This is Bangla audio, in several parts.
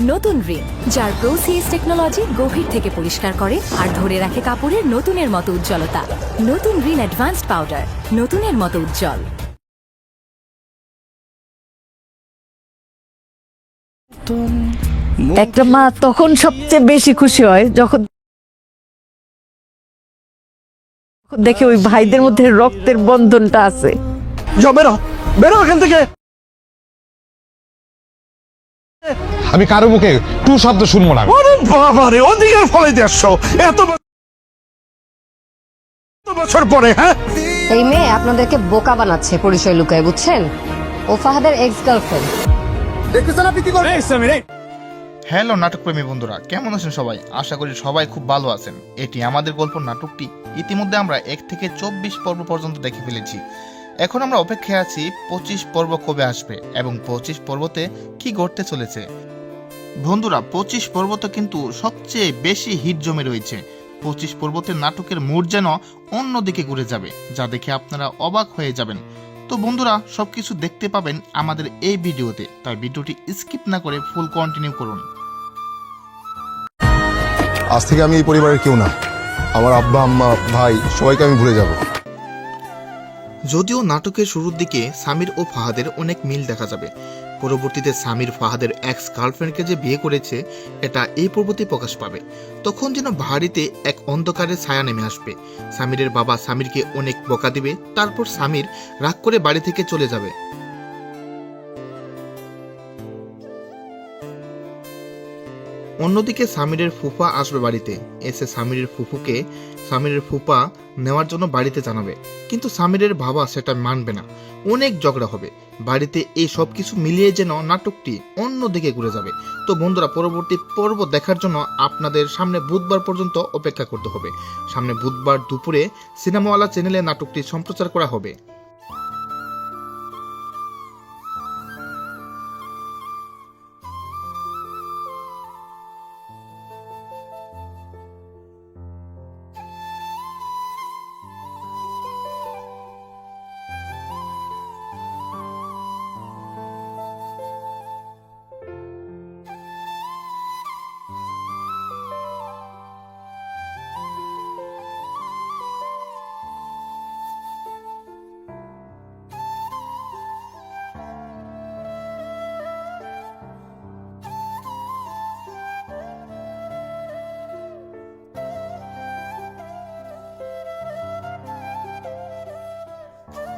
নতুন রিন যার প্রোসিএস টেকনোলজি গভীর থেকে পরিষ্কার করে আর ধরে রাখে কাপড়ের নতুনের মতো উজ্জ্বলতা। নতুন রিন অ্যাডভান্সড পাউডার নতুনের মতো উজ্জ্বল। একটা মা তখন সবচেয়ে বেশি খুশি হয় যখন যখন দেখে ওই ভাইদের মধ্যে রক্তের বন্ধনটা আছে। বেরো বেরো এখান থেকে। আমি কারও মুখে টু শব্দ শুনব না ওরে বাবা রে ফলে আসছো এত বছর পরে হ্যাঁ? এই মেয়ে আপনাদেরকে বোকা বানাচ্ছে পরিচয় লুকায় বুঝছেন? ও ফাহাদের এক্স গার্লফ্রেন্ড হ্যালো নাটকপ্রেমী বন্ধুরা কেমন আছেন সবাই? আশা করি সবাই খুব ভালো আছেন। এটি আমাদের গল্প নাটকটি। ইতিমধ্যে আমরা এক থেকে চব্বিশ পর্ব পর্যন্ত দেখে ফেলেছি। এখন আমরা অপেক্ষায় আছি পঁচিশ পর্ব কবে আসবে এবং পঁচিশ পর্বতে কি ঘটতে চলেছে। বন্ধুরা পঁচিশ পর্বত কিন্তু সবচেয়ে বেশি হিট জমে রয়েছে। পঁচিশ পর্বতে নাটকের মোড় যেন অন্যদিকে ঘুরে যাবে যা দেখে আপনারা অবাক হয়ে যাবেন। তো বন্ধুরা সবকিছু দেখতে পাবেন আমাদের এই ভিডিওতে তাই ভিডিওটি স্কিপ না করে ফুল কন্টিনিউ করুন। আজ থেকে আমি এই পরিবারের কেউ না আমার আব্বা আম্মা ভাই সবাইকে আমি ভুলে যাব। যদিও নাটকের শুরুর দিকে সামির ও ফাহাদের অনেক মিল দেখা যাবে পরবর্তীতে স্বামীর ফাহাদের এক্স গার্লফ্রেন্ডকে যে বিয়ে করেছে, এটা এই পর্বতে প্রকাশ পাবে। তখন যেন বাড়িতে এক অন্ধকারের ছায়া নেমে আসবে। স্বামীরের বাবা স্বামীরকে অনেক বকা দিবে, তারপর স্বামীর রাগ করে বাড়ি থেকে চলে যাবে। অন্যদিকে সামিরের ফুফা আসবে বাড়িতে। এসে সামিরের ফুফুকে সামিরের ফুফা নেওয়ার জন্য বাড়িতে জানাবে। কিন্তু সামিরের বাবা সেটা মানবে না। অনেক ঝগড়া হবে। বাড়িতে এই সব কিছু মিলিয়ে যেন নাটকটি অন্যদিকে ঘুরে যাবে। তো বন্ধুরা, পরবর্তী পর্ব দেখার জন্য আপনাদের সামনে বুধবার পর্যন্ত অপেক্ষা করতে হবে। সামনে বুধবার দুপুরে সিনেমাওয়ালা চ্যানেলে নাটকটি সম্প্রচার করা হবে।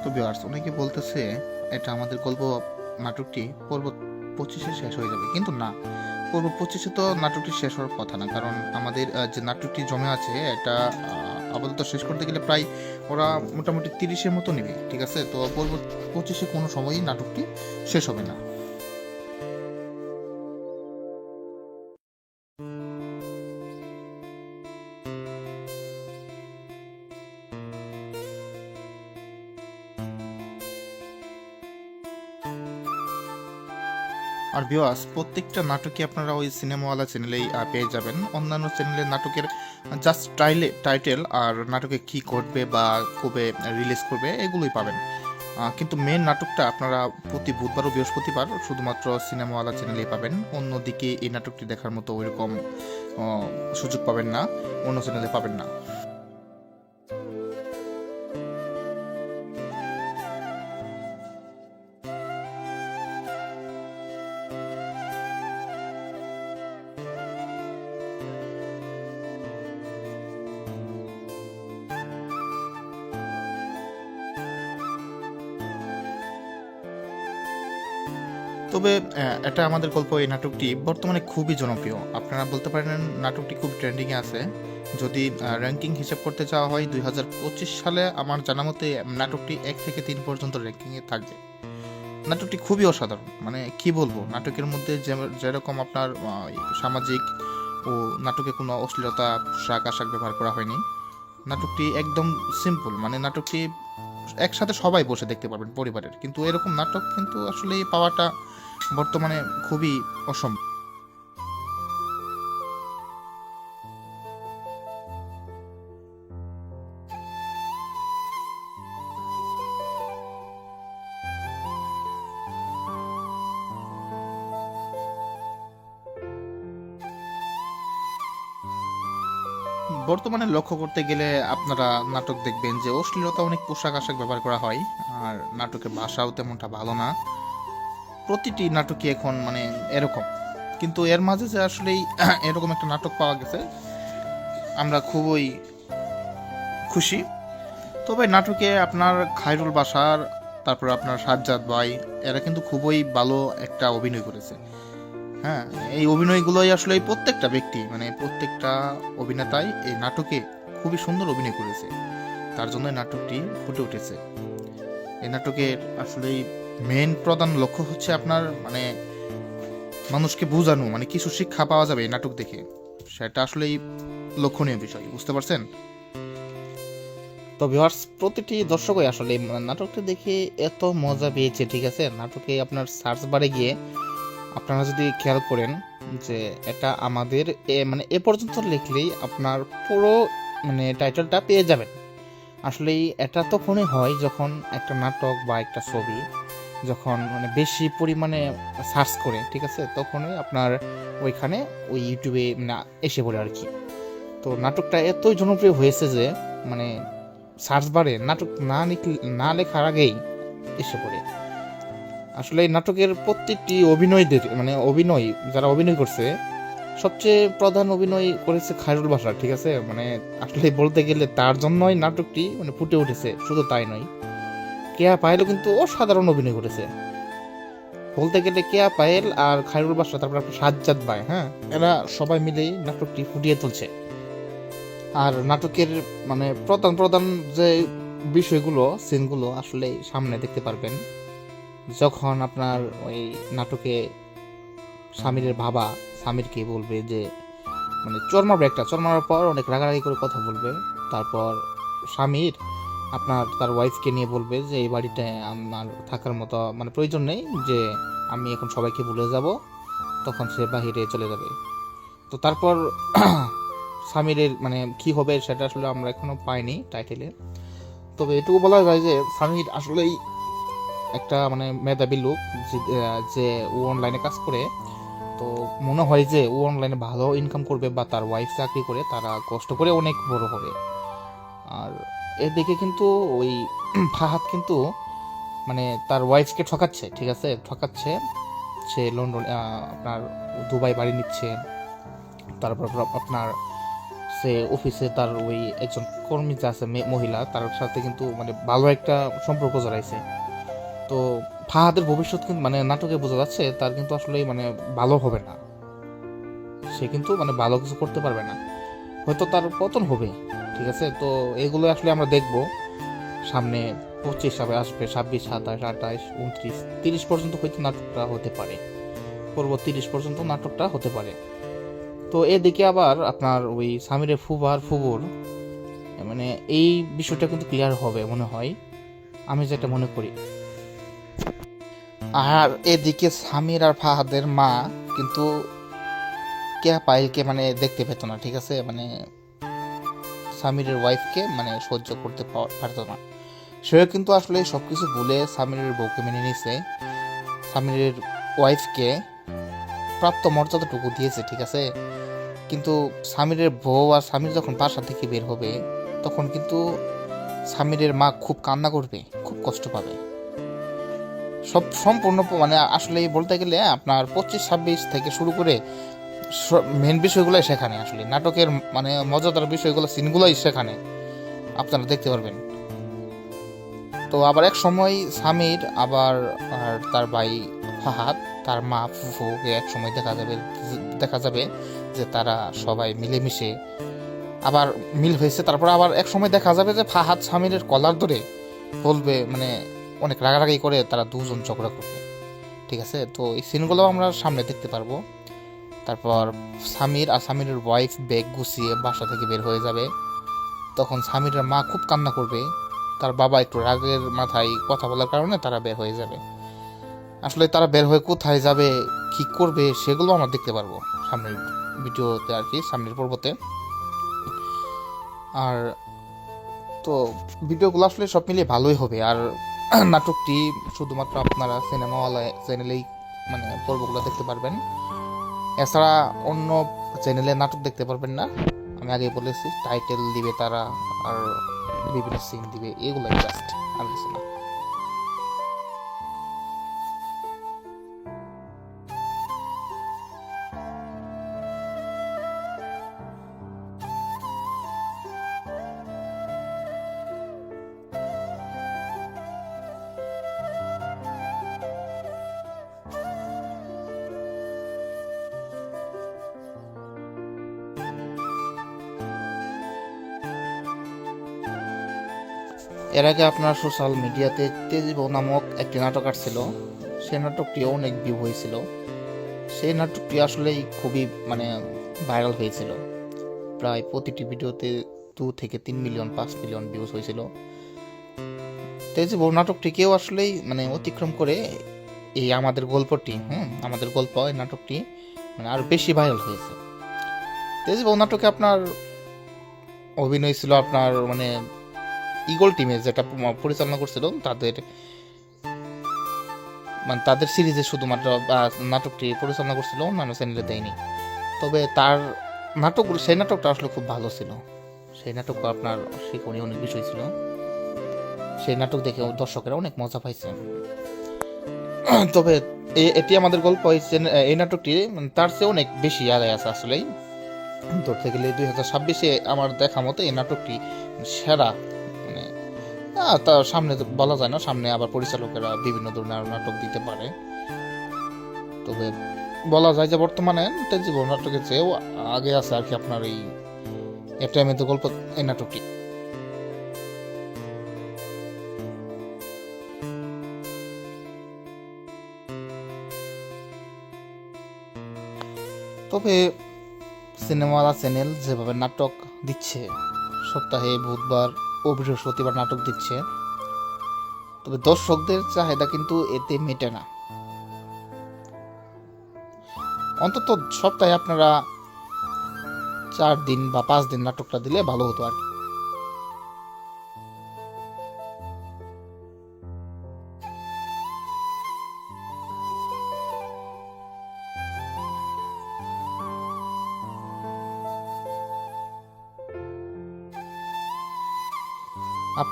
তো ভিউয়ার্স অনেকে বলতেছে এটা আমাদের গল্প নাটকটি পর্ব পঁচিশে শেষ হয়ে যাবে। কিন্তু না, পর্ব পঁচিশে তো নাটকটি শেষ হওয়ার কথা না। কারণ আমাদের যে নাটকটি জমে আছে, এটা আপাতত শেষ করতে গেলে প্রায় ওরা মোটামুটি তিরিশের মতো নেবে, ঠিক আছে? তো পর্ব পঁচিশে কোনো সময়ই নাটকটি শেষ হবে না। আর ভিওয়াস প্রত্যেকটা নাটকই আপনারা ওই সিনেমাওয়ালা চ্যানেলেই পেয়ে যাবেন। অন্যান্য চ্যানেলের নাটকের জাস্ট টাইলে টাইটেল আর নাটকে কি ঘটবে বা কবে রিলিজ করবে, এগুলোই পাবেন। কিন্তু মেন নাটকটা আপনারা প্রতি বুধবার ও বৃহস্পতিবার শুধুমাত্র সিনেমাওয়ালা চ্যানেলেই পাবেন। অন্যদিকে এই নাটকটি দেখার মতো ওইরকম সুযোগ পাবেন না, অন্য চ্যানেলে পাবেন না। তবে এটা আমাদের গল্প, এই নাটকটি বর্তমানে খুবই জনপ্রিয়। আপনারা বলতে পারেন নাটকটি খুব ট্রেন্ডিংয়ে আছে। যদি র্যাঙ্কিং হিসাব করতে চাওয়া হয় দু হাজার পঁচিশ সালে আমার জানা মতে, নাটকটি এক থেকে তিন পর্যন্ত র্যাঙ্কিংয়ে থাকবে। নাটকটি খুবই অসাধারণ। মানে কি বলব? নাটকের মধ্যে যেরকম আপনার সামাজিক ও নাটকে কোনো অশ্লীলতা, পোশাক, আশাক ব্যবহার করা হয়নি। নাটকটি একদম সিম্পল মানে নাটকটি একসাথে সবাই বসে দেখতে পারবেন, পরিবারের। কিন্তু এরকম নাটক কিন্তু আসলে পাওয়াটা বর্তমানে খুবই অসম বর্তমানে লক্ষ্য করতে গেলে আপনারা নাটক দেখবেন যে অশ্লীলতা অনেক পোশাক আশাক ব্যবহার করা হয়, আর নাটকের ভাষাও তেমনটা ভালো না। প্রতিটি নাটকই এখন মানে এরকম। কিন্তু এর মাঝে যে আসলেই এরকম একটা নাটক পাওয়া গেছে, আমরা খুবই খুশি। তবে নাটকে আপনার খায়রুল বাসার তারপর আপনার সাজ্জাদ ভাই, এরা কিন্তু খুবই ভালো একটা অভিনয় করেছে। হ্যাঁ এই অভিনয়গুলোই আসলে প্রত্যেকটা ব্যক্তি মানে প্রত্যেকটা অভিনেতাই এই নাটকে খুবই সুন্দর অভিনয় করেছে। তার জন্য নাটকটি ফুটে উঠেছে। এই নাটকের আসলে মেন প্রধান লক্ষ্য হচ্ছে আপনার মানে মানুষকে বোঝানো মানে কিছু শিক্ষা পাওয়া যাবে এই নাটক দেখে। সেটা আসলেই লক্ষণীয় বিষয়, বুঝতে পারছেন? তো ভিউয়ার্স প্রতিটি দর্শকই আসলে নাটকটা দেখে এত মজা পেয়েছে, ঠিক আছে? নাটকে আপনার সার্চ বারে গিয়ে আপনারা যদি খেয়াল করেন যে এটা আমাদের এ মানে এ পর্যন্ত লিখলেই আপনার পুরো মানে টাইটেলটা পেয়ে যাবেন। আসলে এটা তখনই হয় যখন একটা নাটক বা একটা ছবি যখন মানে বেশি পরিমাণে সার্চ করে, ঠিক আছে, তখনই আপনার ওইখানে ওই ইউটিউবে মানে এসে পড়ে আর কি। তো নাটকটা এতই জনপ্রিয় হয়েছে যে মানে সার্চ বারে নাটক না না লেখার আগেই এসে পড়ে। আসলে এই নাটকের প্রত্যেকটি অভিনয়দের মানে অভিনয়, যারা অভিনয় করছে, সবচেয়ে প্রধান অভিনয় করেছে খায়রুল বাসার, ঠিক আছে? মানে আসলে বলতে গেলে তার জন্যই নাটকটি মানে ফুটে উঠেছে, শুধু তাই নয়। কেয়া পায়েলও কিন্তু অসাধারণ অভিনয় করেছে। বলতে গেলে কেয়া পায়েল আর খায়রুল বাসা তারপর আপনার সাজ্জাদ ভাই হ্যাঁ? এরা সবাই মিলেই নাটকটি ফুটিয়ে তুলছে। আর নাটকের মানে প্রধান প্রধান যে বিষয়গুলো, সিনগুলো আসলে সামনে দেখতে পারবেন। যখন আপনার ওই নাটকে স্বামীর বাবা স্বামীরকে বলবে যে মানে চর একটা, চর পর অনেক রাগারাগি করে কথা বলবে। তারপর স্বামীর আপনার তার ওয়াইফকে নিয়ে বলবে যে, এই বাড়িতে আমার থাকার মতো মানে প্রয়োজন নেই যে, আমি এখন সবাইকে ভুলে যাব। তখন সে বাহিরে চলে যাবে। তো তারপর স্বামীরের মানে কি হবে সেটা আসলে আমরা এখনও পাইনি টাইটেলে তবে এটুকু বলা যায় যে, স্বামীর আসলেই একটা মানে মেধাবী লোক যে ও অনলাইনে কাজ করে। তো মনে হয় যে, ও অনলাইনে ভালো ইনকাম করবে বা তার ওয়াইফ চাকরি করে, তারা কষ্ট করে অনেক বড় হবে। আর এদিকে কিন্তু ওই ফাহাদ কিন্তু মানে তার ওয়াইফকে ঠকাচ্ছে, ঠিক আছে? ঠকাচ্ছে, সে লন্ডন আপনার দুবাই বাড়ি নিচ্ছে। তারপর আপনার সে অফিসে তার ওই একজন কর্মী যে আছে মহিলা, তার সাথে কিন্তু মানে ভালো একটা সম্পর্ক জড়াইছে। তো ফাহাদের ভবিষ্যৎ কিন্তু মানে নাটকে বোঝা যাচ্ছে, তার কিন্তু আসলে মানে ভালো হবে না। সে কিন্তু মানে ভালো কিছু করতে পারবে না। হয়তো তার পতন হবে। ঠিক আছে? তো এগুলো আসলে আমরা দেখব। সামনে পঁচিশ আসবে ছাব্বিশ, সাতাশ, আঠাশ, উনত্রিশ, তিরিশ পর্যন্ত হয়তো নাটকটা হতে পারে। পূর্ব তিরিশ পর্যন্ত নাটকটা হতে পারে। তো এদিকে আবার আপনার ওই সামিরের ফুবার ফুবুর মানে এই বিষয়টা কিন্তু ক্লিয়ার হবে মনে হয়। আমি যেটা মনে করি। আর এদিকে সামির আর ফাহাদের মা কিন্তু কে পাইলকে মানে দেখতে পেত না, ঠিক আছে? মানে সামিরের ওয়াইফকে মানে সহ্য করতে পারতো না। সেও কিন্তু আসলে সব কিছু ভুলে সামিরের বউকে মেনে নিছে। সামিরের ওয়াইফকে প্রাপ্ত মর্যাদাটুকু দিয়েছে, ঠিক আছে? কিন্তু সামিরের বউ আর সামির যখন বাসা থেকে বের হবে, তখন কিন্তু সামিরের মা খুব কান্না করবে, খুব কষ্ট পাবে। সব সম্পূর্ণ মানে আসলে বলতে গেলে আপনার পঁচিশ ছাব্বিশ থেকে শুরু করে মেন বিষয়গুলোই সেখানে আসলে। নাটকের মানে মজাদার বিষয়গুলো সিনগুলোই সেখানে। আপনারা দেখতে পারবেন। তো আবার এক সময় স্বামীর আবার আর তার ভাই ফাহাদ, তার মা ফুফুকে এক সময় দেখা যাবে দেখা যাবে যে তারা সবাই মিলেমিশে আবার মিল হয়েছে। তারপর আবার এক সময় দেখা যাবে যে ফাহাদ স্বামীর কলার ধরে বলবে মানে অনেক রাগারাগি করে তারা দুজন ঝগড়া করবে। ঠিক আছে? তো এই সিনগুলো আমরা সামনে দেখতে পারব। তারপর স্বামীর আর স্বামীর ওয়াইফ ব্যাগ গুছিয়ে বাসা থেকে বের হয়ে যাবে। তখন স্বামীর মা খুব কান্না করবে। তার বাবা একটু রাগের মাথায় কথা বলার কারণে তারা বের হয়ে যাবে। আসলে তারা বের হয়ে কোথায় যাবে, কি করবে, সেগুলো আমরা দেখতে পারব সামনের ভিডিওতে আর কি, সামনের পর্বতে। আর তো ভিডিওগুলো আসলে সব মিলিয়ে ভালোই হবে। আর নাটকটি শুধুমাত্র আপনারা সিনেমাওয়ালা চ্যানেলেই মানে পর্বগুলো দেখতে পারবেন। এছাড়া অন্য চ্যানেলে নাটক দেখতে পারবেন না। আমি আগে বলেছি টাইটেল দিবে তারা আর বিভিন্ন সিন দিবে এগুলো জাস্ট আলোচনা এর আগে আপনার সোশ্যাল মিডিয়াতে তেজিব নামক একটি নাটক আসছিল, সেই নাটকটিও অনেক ভিউ হয়েছিল। সেই নাটকটি আসলেই খুবই মানে ভাইরাল হয়েছিল। প্রায় প্রতিটি ভিডিওতে দু থেকে তিন মিলিয়ন পাঁচ মিলিয়ন ভিউজ হয়েছিল। তেজিব নাটকটিকেও আসলেই মানে অতিক্রম করে এই আমাদের গল্পটি, হুম, আমাদের গল্প, এই নাটকটি মানে আরও বেশি ভাইরাল হয়েছে। তেজিব নাটকে আপনার অভিনয় ছিল আপনার মানে ইগল টিমে যেটা পরিচালনা করছিল, তাদের মানে তাদের সিরিজে শুধুমাত্র নাটকটি পরিচালনা করছিল অন্যান্য চ্যানেলে দেয়নি। তবে তার নাটক, সেই নাটকটা আসলে খুব ভালো ছিল। সেই নাটক আপনার শিক্ষণীয় অনেক বিষয় ছিল। সেই নাটক দেখে দর্শকেরা অনেক মজা পাইছে। তবে এটি আমাদের গল্প, এই নাটকটি মানে তার চেয়ে অনেক বেশি আগে আছে আসলেই। ধরতে গেলে দুই হাজার ছাব্বিশে আমার দেখা মতো এই নাটকটি সেরা। তা সামনে তো বলা যায় না, সামনে আবার পরিচালকেরা বিভিন্ন ধরনের নাটক দিতে পারে। তবে বলা যায় যে বর্তমানে তেজিব নাটকের চেয়েও আগে আছে আর কি আপনার এই একটা আমি তো গল্প, এই নাটকটি। তবে সিনেমালা চ্যানেল যেভাবে নাটক দিচ্ছে, সপ্তাহে বুধবার ও বৃহস্পতিবার নাটক দিচ্ছে তবে দর্শকদের চাহিদা কিন্তু এতে মেটে না অন্তত সপ্তাহে আপনারা চার দিন বা পাঁচ দিন নাটকটা দিলে ভালো হতো আর কি।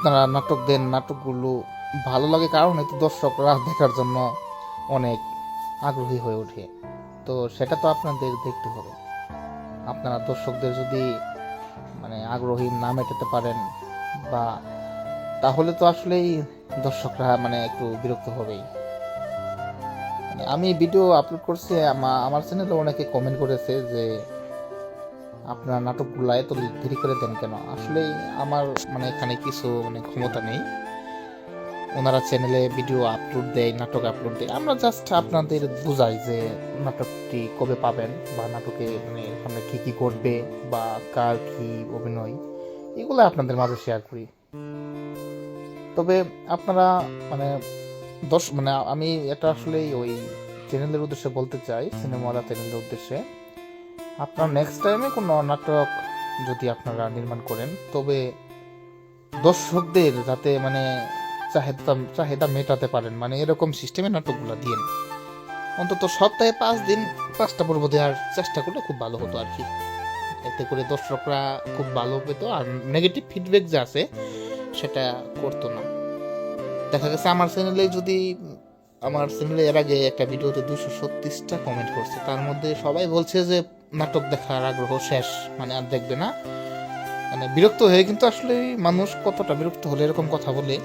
আপনারা নাটক দেন, নাটকগুলো ভালো লাগে কারণ এতে দর্শকরা দেখার জন্য অনেক আগ্রহী হয়ে ওঠে। তো সেটা তো আপনাদের দেখতে হবে। আপনারা দর্শকদের যদি মানে আগ্রহী না মেটাতে পারেন বা তাহলে তো আসলেই দর্শকরা মানে একটু বিরক্ত হবেই। মানে আমি ভিডিও আপলোড করছি আমার চ্যানেলে অনেকে কমেন্ট করেছে যে আপনার নাটকগুলো এত দেরি করে দেন কেন? আসলেই আমার মানে এখানে কিছু মানে ক্ষমতা নেই। ওনারা চ্যানেলে ভিডিও আপলোড দেয়, নাটক আপলোড দেয়। আমরা জাস্ট আপনাদের বুঝাই যে নাটকটি কবে পাবেন বা নাটকে মানে সামনে কী কী করবে বা কার কী অভিনয়, এগুলো আপনাদের মাঝে শেয়ার করি। তবে আপনারা মানে দশ মানে আমি এটা আসলেই ওই চ্যানেলের উদ্দেশ্যে বলতে চাই সিনেমা চ্যানেলের উদ্দেশ্যে। আপনার নেক্সট টাইমে কোনো নাটক যদি আপনারা নির্মাণ করেন, তবে দর্শকদের যাতে মানে চাহিদা চাহিদা মেটাতে পারেন মানে এরকম সিস্টেমে নাটকগুলো দিন অন্তত সপ্তাহে পাঁচ দিন, পাঁচটা পর্ব দেওয়ার চেষ্টা করলে খুব ভালো হতো আর কি। এতে করে দর্শকরা খুব ভালো পেত, আর নেগেটিভ ফিডব্যাক যে আছে, সেটা করতো না। দেখা গেছে আমার চ্যানেলে যদি, আমার চ্যানেলে এর আগে একটা ভিডিওতে দুশো ছত্রিশটা কমেন্ট করছে, তার মধ্যে সবাই বলছে যে নাটক দেখার আগ্রহ শেষ মানে আর দেখবে না। মানে বিরক্ত হয়ে কিন্তু আসলে মানুষ কতটা বিরক্ত হলে এরকম কথা বলে,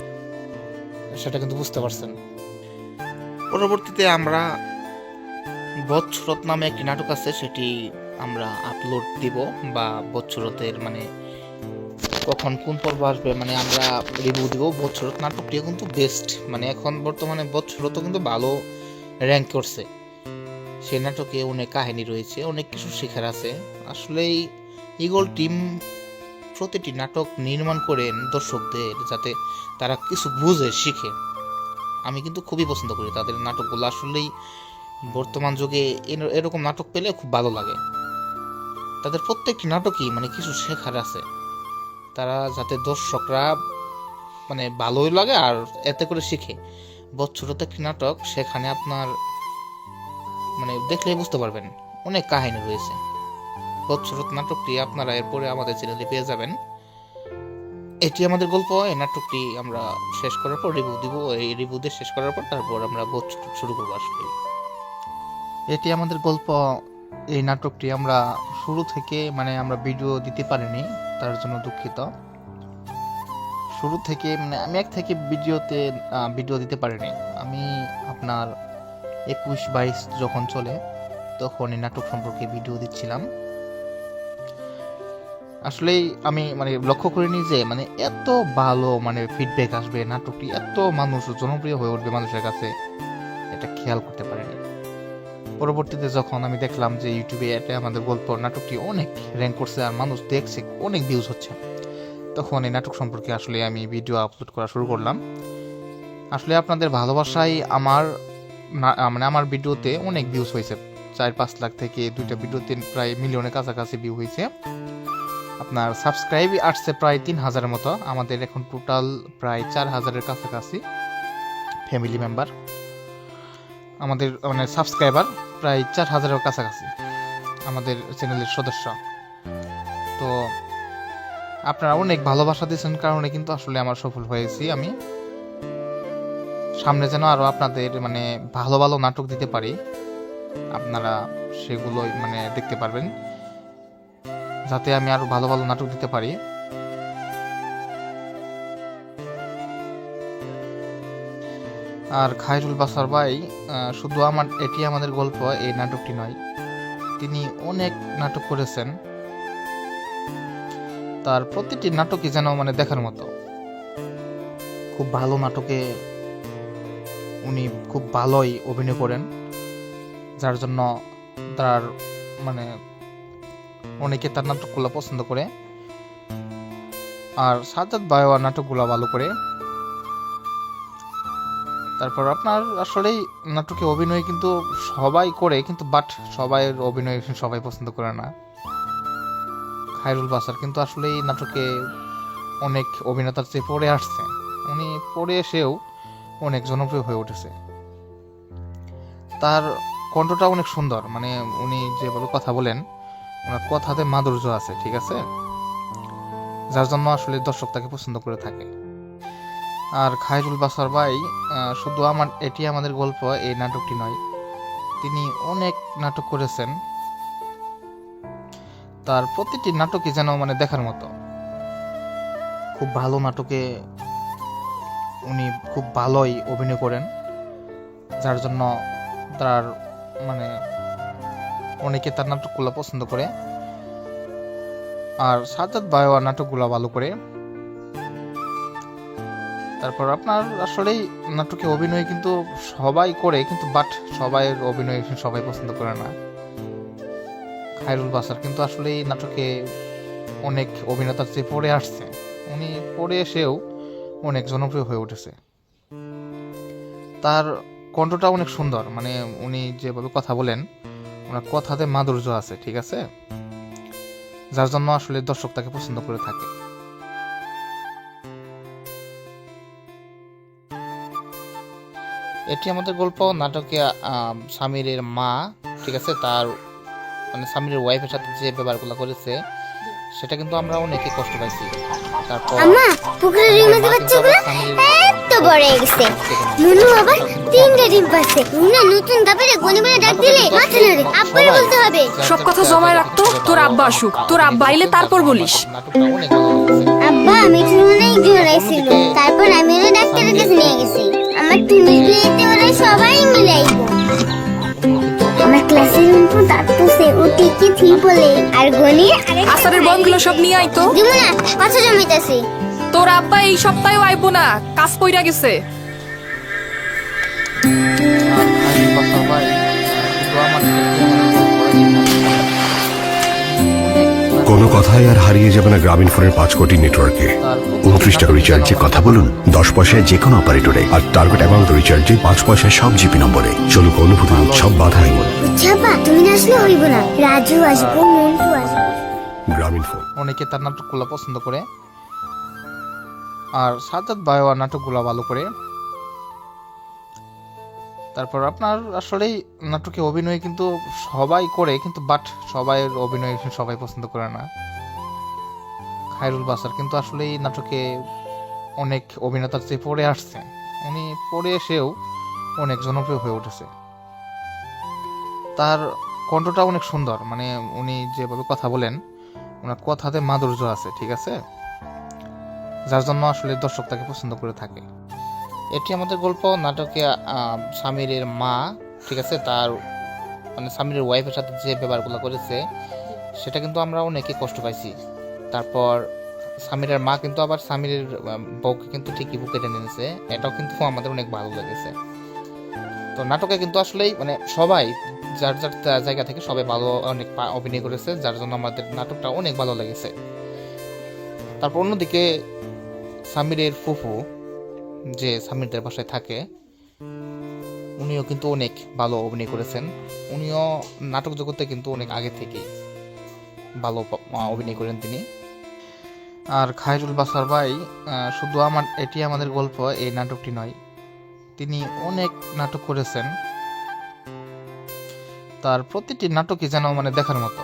সেটা কিন্তু বুঝতে পারছেন। পরবর্তীতে আমরা বৎসরত নামে একটি নাটক আছে, সেটি আমরা আপলোড দিব বা বৎসরতের মানে কখন কোন পর্ব আসবে মানে আমরা রিভিউ দিব। বৎসরত নাটকটিও কিন্তু বেস্ট মানে এখন বর্তমানে বৎসরত কিন্তু ভালো র্যাঙ্ক করছে। সেই নাটকে অনেক কাহিনী রয়েছে, অনেক কিছু শেখার আছে। আসলেই ইগল টিম প্রতিটি নাটক নির্মাণ করেন দর্শকদের যাতে তারা কিছু বুঝে, শিখে। আমি কিন্তু খুবই পছন্দ করি তাদের নাটকগুলো। আসলেই বর্তমান যুগে এর- এরকম নাটক পেলে খুব ভালো লাগে। তাদের প্রত্যেকটি নাটকই মানে কিছু শেখার আছে। তারা যাতে দর্শকরা মানে ভালোই লাগে আর এতে করে শিখে। বছরতে একটি নাটক সেখানে আপনার মানে দেখলে বুঝতে পারবেন, অনেক কাহিনী রয়েছে। বৎসরত নাটকটি আপনারা এরপরে আমাদের চ্যানেলে পেয়ে যাবেন। এটি আমাদের গল্প, এই নাটকটি আমরা শেষ করার পর রিভিউ দিব, এই রিভিউ দিয়ে শেষ করার পর তারপর আমরা বৎসরত শুরু করব আসলে এটি আমাদের গল্প, এই নাটকটি আমরা শুরু থেকে মানে আমরা ভিডিও দিতে পারিনি, তার জন্য দুঃখিত। শুরু থেকে মানে আমি এক থেকে ভিডিওতে ভিডিও দিতে পারিনি। আমি আপনার একুশ বাইশ যখন চলে তখন এই নাটক সম্পর্কে ভিডিও দিচ্ছিলাম। আসলেই আমি মানে লক্ষ্য করিনি যে মানে এত ভালো মানে ফিডব্যাক আসবে নাটকটি, এত মানুষ জনপ্রিয় হয়ে উঠবে মানুষের কাছে, এটা খেয়াল করতে পারিনি। পরবর্তীতে যখন আমি দেখলাম যে ইউটিউবে এটা আমাদের গল্প, নাটকটি অনেক র্যাঙ্ক করছে আর মানুষ দেখছে, অনেক ভিউজ হচ্ছে, তখন এই নাটক সম্পর্কে আসলে আমি ভিডিও আপলোড করা শুরু করলাম। আসলে আপনাদের ভালোবাসাই আমার মানে আমার ভিডিওতে অনেক ভিউজ হয়েছে। চার পাঁচ লাখ থেকে দুইটা ভিডিওতে প্রায় মিলিয়নের কাছাকাছি ভিউ হয়েছে। আপনার সাবস্ক্রাইব আসছে প্রায় তিন হাজারের মতো। আমাদের এখন টোটাল প্রায় চার হাজারের কাছাকাছি ফ্যামিলি মেম্বার আমাদের মানে সাবস্ক্রাইবার প্রায় চার হাজারের কাছাকাছি আমাদের চ্যানেলের সদস্য। তো আপনারা অনেক ভালোবাসা দিয়েছেন কারণে কিন্তু আসলে আমার সফল হয়েছি আমি। সামনে যেন আরও আপনাদের মানে ভালো ভালো নাটক দিতে পারি। আপনারা সেগুলোই মানে দেখতে পারবেন। যাতে আমি আরও ভালো ভালো নাটক দিতে পারি। আর খায়রুল বাসার ভাই শুধু আমার, এটি আমাদের গল্প, এই নাটকটি নয়। তিনি অনেক নাটক করেছেন। তার প্রতিটি নাটকই যেন মানে দেখার মতো। খুব ভালো নাটকে উনি খুব ভালোই অভিনয় করেন যার জন্য তার মানে অনেকে তার নাটকগুলো পছন্দ করে। আর সাজাদ বায়োয়া নাটকগুলো ভালো করে। তারপর আপনার আসলেই নাটকে অভিনয় কিন্তু সবাই করে কিন্তু বাট সবাই অভিনয় সবাই পছন্দ করে না। খায়রুল বাসার কিন্তু আসলেই নাটকে অনেক অভিনেতার চেয়ে পড়ে আসছে। উনি পড়ে এসেও অনেক জনপ্রিয় হয়ে উঠেছে। তার কণ্ঠটা অনেক সুন্দর মানে উনি যেভাবে কথা বলেন, ওনার কথাতে মাধুর্য আছে, ঠিক আছে? যার জন্য আসলে দর্শক তাকে পছন্দ করে থাকে। আর খায়রুল বাসার ভাই শুধু আমার, এটি আমাদের গল্প, এই নাটকটি নয়, তিনি অনেক নাটক করেছেন। তার প্রতিটি নাটকই যেন মানে দেখার মতো। খুব ভালো নাটকে উনি খুব ভালোই অভিনয় করেন, যার জন্য তার মানে অনেকে তার নাটকগুলো পছন্দ করে। আর সাজাদ বায়োয়া নাটকগুলো ভালো করে। তারপর আপনার আসলেই নাটকে অভিনয় কিন্তু সবাই করে, কিন্তু বাট সবাই অভিনয় সবাই পছন্দ করে না। খায়রুল বাসার কিন্তু আসলে নাটকে অনেক অভিনেতার চেয়ে পড়ে আসছে। উনি পড়ে এসেও অনেক জনপ্রিয় হয়ে উঠেছে। তার কণ্ঠটা অনেক সুন্দর মানে উনি যেভাবে কথা বলেন ওনার কথাতে মাধুর্য আছে ঠিক আছে? যার জন্য আসলে দর্শক তাকে পছন্দ করে থাকে। এটি আমাদের গল্প নাটকে আহ, স্বামীরের মা ঠিক আছে? তার মানে স্বামীর ওয়াইফের সাথে যে ব্যবহারগুলো করেছে সেটা কিন্তু আমরা অনেকে কষ্ট পাইছি। তারপর আম্মা পুকুরের ডিম বাচ্চাগুলো এত বড় হয়ে গেছে। নুনু আবার তিনটে ডিম পাচ্ছে নুনা নতুন দাপেরে গনি বলে ডাক দিলে মাথা নাড়ে। আব্বুরে বলতে হবে। সব কথা জমায় রাখতো, তোর আব্বা আসুক। তোর আব্বা আইলে তারপর বলিস। আব্বা আমি তারপর আমি ওরা ডাক্তারের কাছে নিয়ে গেছি। আমার টুনুর বিয়েতে ওরা সবাই মিলে থি বলে? আর আসারের বমগুলো সব নিয়ে আইতো দিমু না পাঁচশো জমিতেছি তোর আব্বা এই সপ্তাহেও আইবো না কাজ কইরা গেছে। কোনো কথাই আর হারিয়ে যাবে না গ্রামীণ ফোনের পাঁচ কোটি নেটওয়ার্কে। উনত্রিশ টাকা রিচার্জে কথা বলুন দশ পয়সায় যে কোনো অপারেটরে। আর টার্গেট অ্যামাউন্ট রিচার্জে পাঁচ পয়সায় সব জিপি নম্বরে। চলুক অনুভূতির উৎসব বাধাই ছাপা তুমি না আসলে হইব না। রাজু আসব মন্টু আসব। গ্রামীণ ফোন। অনেকে তার নাটকগুলো পছন্দ করে। আর সাজাদ বায়োয়া নাটকগুলো ভালো করে। তারপর আপনার আসলেই নাটকে অভিনয় কিন্তু সবাই করে, কিন্তু বাট সবাই অভিনয় সবাই পছন্দ করে না। খায়রুল বাসার কিন্তু আসলেই নাটকে অনেক অভিনেতার চেয়ে পড়ে আসছে। উনি পড়ে এসেও অনেক জনপ্রিয় হয়ে উঠেছে। তার কণ্ঠটা অনেক সুন্দর মানে উনি যেভাবে কথা বলেন, ওনার কথাতে মাধুর্য আছে, ঠিক আছে? যার জন্য আসলে দর্শক তাকে পছন্দ করে থাকে। এটি আমাদের গল্প, নাটকে সামিরের মা, ঠিক আছে, তার মানে সামিরের ওয়াইফের সাথে যে ব্যবহারগুলো করেছে, সেটা কিন্তু আমরা অনেকে কষ্ট পাইছি। তারপর সামিরের মা কিন্তু আবার সামিরের বউকে কিন্তু ঠিকই বুকে টেনে নিয়েছে এটাও কিন্তু আমাদের অনেক ভালো লেগেছে। তো নাটকে কিন্তু আসলেই মানে সবাই, যার যার জায়গা থেকে সবাই ভালো, অনেক অভিনয় করেছে, যার জন্য আমাদের নাটকটা অনেক ভালো লেগেছে। তারপর অন্যদিকে সামিরের ফুফু যে সামিরদের বাসায় থাকে, উনিও কিন্তু অনেক ভালো অভিনয় করেছেন। উনিও নাটক জগতে কিন্তু অনেক আগে থেকেই ভালো অভিনয় করেন তিনি। আর খায়রুল বাসার ভাই শুধু আমার, এটি আমাদের গল্প, এই নাটকটি নয়। তিনি অনেক নাটক করেছেন। তার প্রতিটি নাটকই যেন মানে দেখার মতো।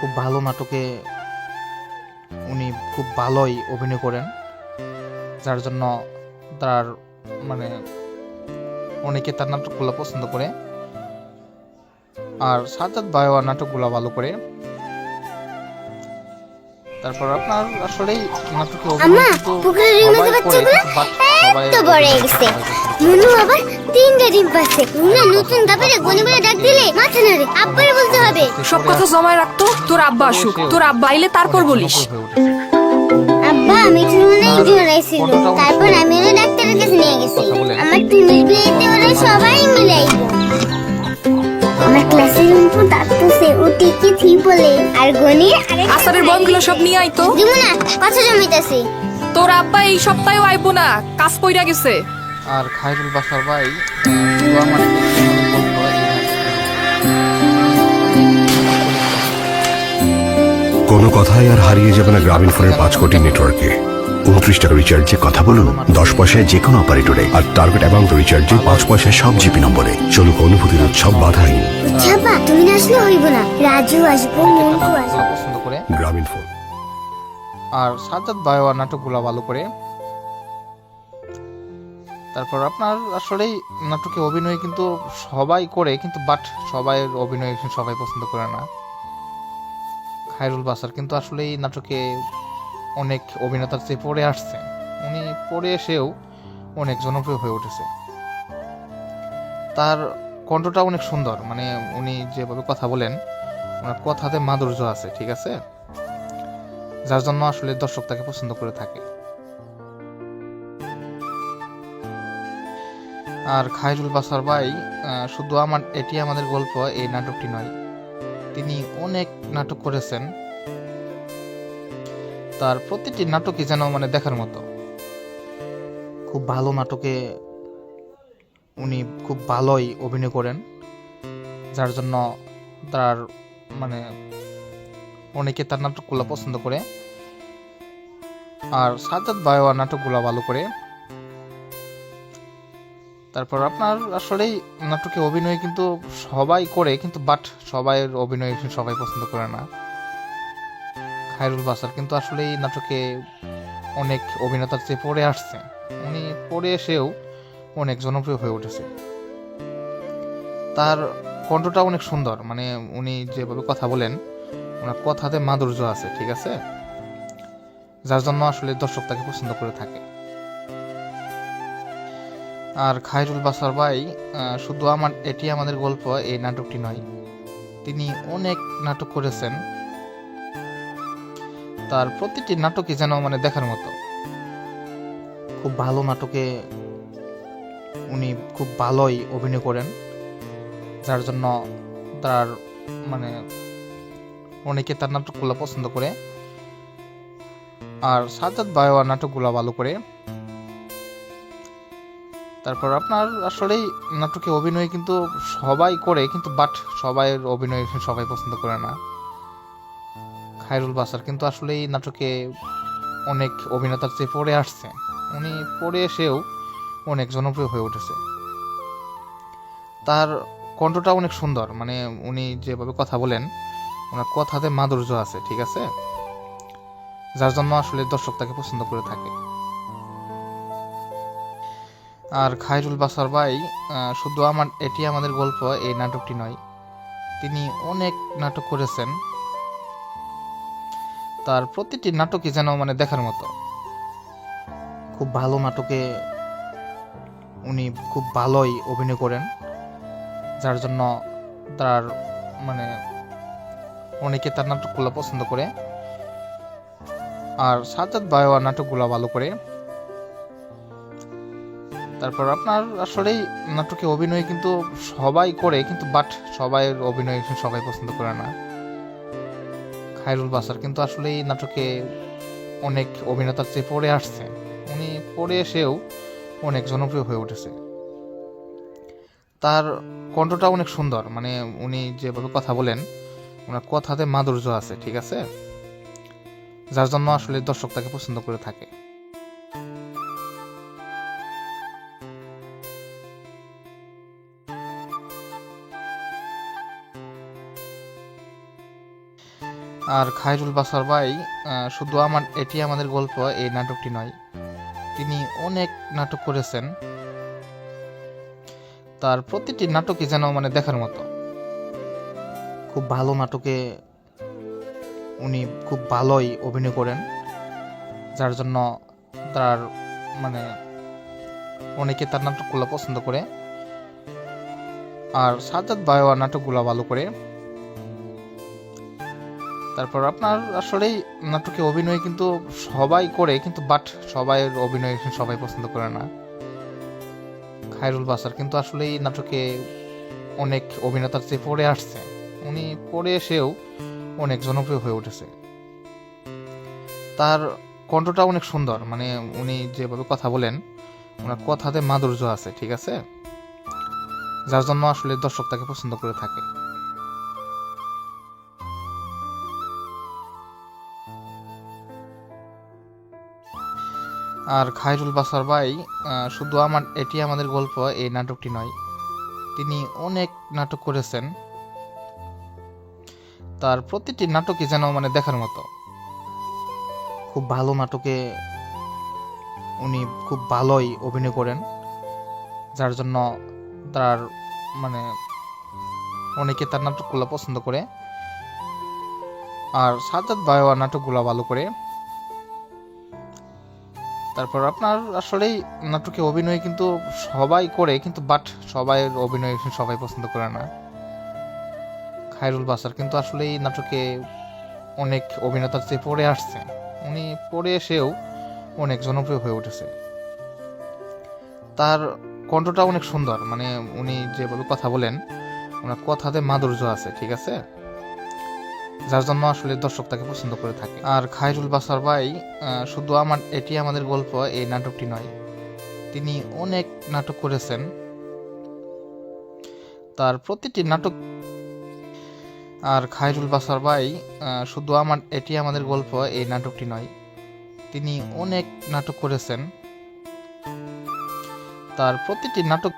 খুব ভালো নাটকে উনি খুব ভালোই অভিনয় করেন। যার জন্য তার মানে অনেকে তার নাটকগুলো পছন্দ করে। আর সাজাদ বায়োয়া নাটকগুলো ভালো করে। তারপর আপনার আসলেই নাটকে অভিনয় কিন্তু পুকুরের ডিমের সবাই করে, বাচ্চাগুলো কিন্তু বাট সবাই এত বড় গেছে। আবার তিনটা ডিম পাচ্ছে নতুন দাপরে গনি বলে ডাক দিলে মাথা নাড়ে। আব্বারে বলতে হবে। সব কথা জমায় রাখতো তোর আব্বা আসুক। তোর আব্বা আইলে তারপর বলিস। আমি অনেক জোরাইছিল তারপর আমি ওরা ডাক্তারের কাছে নিয়ে গেছি। আমার টুনির বিয়েতে ওরা সবাই মিলে আমার ক্লাসের রুমপু ডাকতেছে ও টিকি থি বলে? আর গনি আসারের বনগুলো সব নিয়ে আইতো দিমুনা কথা জমিতেছি। তোর আব্বা এই সপ্তাহেও আইবো না কাজ পইরা গেছে। আর খায়রুল বাসার ভাই আহ, কোনো কথাই আর হারিয়ে যাবে না গ্রামীণ ফোনের পাঁচ কোটি নেটওয়ার্কে। উনত্রিশ টাকা রিচার্জে কথা বলুন দশ পয়সায় যে কোনো অপারেটরে আর টার্গেট অ্যামাউন্ট রিচার্জে পাঁচ পয়সায় সব জিপি নম্বরে। চলুক অনুভূতির উৎসব বাধাহীন ছাপা তুমি আসলে হইব না। রাজু আসব মন্টু আসব। নাটকগুলো পছন্দ করে। গ্রামীণ ফোন। আর সাজ্জাদ বায়োয়া নাটকগুলো ভালো করে। তারপর আপনার আসলেই নাটকে অভিনয় কিন্তু সবাই করে কিন্তু বাট সবাই অভিনয় সবাই পছন্দ করে না। খায়রুল বাসার, কিন্তু আসলে এই নাটকে অনেক অভিনেতার চেয়ে পড়ে আসছে। উনি পড়ে এসেও অনেক জনপ্রিয় হয়ে উঠেছে। তার কণ্ঠটা অনেক সুন্দর মানে উনি যেভাবে কথা বলেন, ওনার কথাতে মাধুর্য আছে, ঠিক আছে? যার জন্য আসলে দর্শক তাকে পছন্দ করে থাকে। আর খায়রুল বাসার ভাই শুধু আমার, এটি আমাদের গল্প, এই নাটকটি নয়। তিনি অনেক নাটক করেছেন। তার প্রতিটি নাটকই যেন মানে দেখার মতো। খুব ভালো নাটকে উনি খুব ভালোই অভিনয় করেন, যার জন্য তার মানে অনেকে তার নাটকগুলো পছন্দ করে। আর সাজাদ বায়োয়া নাটকগুলো ভালো করে। তারপর আপনার আসলেই নাটকে অভিনয় কিন্তু সবাই করে, কিন্তু বাট সবাই অভিনয় সবাই পছন্দ করে না। খায়রুল বাসার কিন্তু আসলেই নাটকে অনেক অভিনেতার চেয়ে পড়ে আসছে। উনি পড়ে এসেও অনেক জনপ্রিয় হয়ে উঠেছে। তার কণ্ঠটা অনেক সুন্দর মানে উনি যেভাবে কথা বলেন, ওনার কথাতে মাধুর্য আছে, ঠিক আছে? যার জন্য আসলে দর্শক তাকে পছন্দ করে থাকে। আর খায়রুল বাসার ভাই শুধু আমার, এটি আমাদের গল্প, এই নাটকটি নয়। তিনি অনেক নাটক করেছেন। তার প্রতিটি নাটকই যেন মানে দেখার মতো। খুব ভালো নাটকে উনি খুব ভালোই অভিনয় করেন, যার জন্য তার মানে অনেকে তার নাটকগুলো পছন্দ করে। আর সাজাদ বায়োয়া নাটকগুলো ভালো করে। তারপর আপনার আসলেই নাটকে অভিনয় কিন্তু সবাই করে, কিন্তু বাট সবাই অভিনয় সবাই পছন্দ করে না। খায়রুল বাসার কিন্তু আসলেই নাটকে অনেক অভিনেতার চেয়ে পড়ে আসছে। উনি পড়ে এসেও অনেক জনপ্রিয় হয়ে উঠেছে। তার কণ্ঠটা অনেক সুন্দর মানে উনি যেভাবে কথা বলেন, ওনার কথাতে মাধুর্য আছে, ঠিক আছে? যার জন্য আসলে দর্শক তাকে পছন্দ করে থাকে। আর খায়রুল বাসার ভাই শুধু আমার, এটি আমাদের গল্প, এই নাটকটি নয়। তিনি অনেক নাটক করেছেন। তার প্রতিটি নাটকই যেন মানে দেখার মতো। খুব ভালো নাটকে উনি খুব ভালোই অভিনয় করেন, যার জন্য তার মানে অনেকে তার নাটকগুলো পছন্দ করে। আর সাজাদ বায়োয়া নাটকগুলো ভালো করে। তারপর আপনার আসলেই নাটকে অভিনয় কিন্তু সবাই করে, কিন্তু বাট সবাই অভিনয় সবাই পছন্দ করে না। খায়রুল বাসার কিন্তু আসলে এই নাটকে অনেক অভিনেতার চেয়ে পড়ে আসছে। উনি পড়ে এসেও অনেক জনপ্রিয় হয়ে উঠেছে। তার কণ্ঠটা অনেক সুন্দর মানে উনি যেভাবে কথা বলেন, ওনার কথাতে মাধুর্য আছে, ঠিক আছে? যার জন্য আসলে দর্শক তাকে পছন্দ করে থাকে। আর খায়রুল বাসার ভাই শুধু আমার, এটি আমাদের গল্প, এই নাটকটি নয়। তিনি অনেক নাটক করেছেন। তার প্রতিটি নাটকই যেন মানে দেখার মতো। খুব ভালো নাটকে উনি খুব ভালোই অভিনয় করেন, যার জন্য তার মানে অনেকে তার নাটকগুলো পছন্দ করে। আর সাজাদ বায়োয়া নাটকগুলো ভালো করে। তারপর আপনার আসলেই নাটকে অভিনয় কিন্তু সবাই করে, কিন্তু বাট সবাই অভিনয় সবাই পছন্দ করে না। খায়রুল বাসার কিন্তু আসলেই নাটকে অনেক অভিনেতার চেয়ে পড়ে আসছে। উনি পড়ে এসেও অনেক জনপ্রিয় হয়ে উঠেছে। তার কণ্ঠটা অনেক সুন্দর মানে উনি যেভাবে কথা বলেন, ওনার কথাতে মাধুর্য আছে, ঠিক আছে? যার জন্য আসলে দর্শক তাকে পছন্দ করে থাকে। আর খায়রুল বাসার ভাই শুধু আমার, এটি আমাদের গল্প, এই নাটকটি নয়। তিনি অনেক নাটক করেছেন। তার প্রতিটি নাটকই যেন মানে দেখার মতো। খুব ভালো নাটকে উনি খুব ভালোই অভিনয় করেন, যার জন্য তার মানে অনেকে তার নাটকগুলো পছন্দ করে। আর সাজাদ বায়োয়া নাটকগুলো ভালো করে। তারপর আপনার আসলেই নাটকে অভিনয় কিন্তু সবাই করে, কিন্তু বাট সবাই অভিনয় সবাই পছন্দ করে না। খায়রুল বাসার কিন্তু আসলে এই নাটকে অনেক অভিনেতার চেয়ে পড়ে আসছে। উনি পড়ে এসেও অনেক জনপ্রিয় হয়ে উঠেছে। তার কণ্ঠটা অনেক সুন্দর মানে উনি যেভাবে কথা বলেন, ওনার কথাতে মাধুর্য আছে, ঠিক আছে? যার জন্য আসলে দর্শক তাকে পছন্দ করে থাকে। আর খায়রুল বাসার ভাই শুধু আমার, এটি আমাদের গল্প, এই নাটকটি নয়। তিনি অনেক নাটক করেছেন। তার প্রতিটি নাটক, আর খায়রুল বাসার ভাই শুধু আমার, এটি আমাদের গল্প, এই নাটকটি নয়। তিনি অনেক নাটক করেছেন। তার প্রতিটি নাটক